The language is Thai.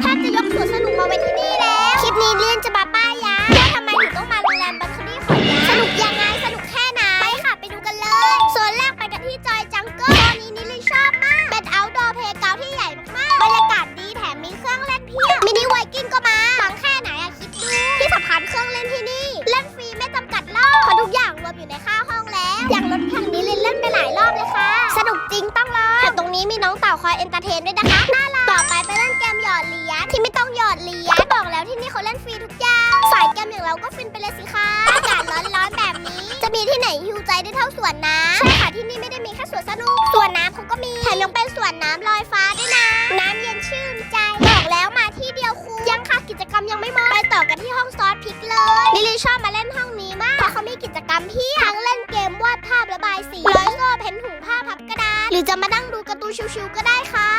แทบจะยกสวนสนุกมาไว้ที่นี่แล้ว คลิปนี้เรียนจะมาป้ายยาว่าทำไมถึงต้องมาโรงแรมบัคคารี่ขอนยาสนุกยังไงสนุกแค่ไหนไปค่ะไปดูกันเลยส่วนแรกไปกันที่จอยจังเกิลตอนนี้นิลินชอบมาก เป็น outdoor playground ที่ใหญ่มากๆบรรยากาศดีแถมมีเครื่องเล่นเพียบมินิไวกิ้งก็มาฟังแค่ไหนอะคิดดูที่สำคัญเครื่องเล่นที่นี่ เล่นฟรีไม่จำกัดรอบเพราะทุกอย่างรวมอยู่ในค่าห้องแล้วอย่างรถคันนี้ลินเล่นไปหลายรอบเลยค่ะ สนุกจริงต้องลองแต่ตรงนี้มีน้องเต่าคอยเอนเตอร์เทนด้วยนะคะ เกมอย่างเราก็ฟินไปเลยสิคะ อากาศร้อนๆแบบนี้ จะมีที่ไหนฮิวใจได้เท่าสวนน้ำใช่ค่ะที่นี่ไม่ได้มีแค่สวนสนุก สวนน้ำเขาก็มี แถมยังเป็นสวนน้ำลอยฟ้าด้วยนะ น้ำเย็นชื่นใจ บอกแล้วมาที่เดียวคุ้มยังค่ะกิจกรรมยังไม่หมด ไปต่อกันที่ห้องซอสพริกเลยลิลี่ชอบมาเล่นห้องนี้มากเพราะเขามีกิจกรรมเพี่ทั้งเล่นเกมวาดภาพระบายสีร้อยโซ่เพ้นถุงผ้าพับกระดาษ หรือจะมานั่งดูการ์ตูนชิวๆก็ได้ค่ะ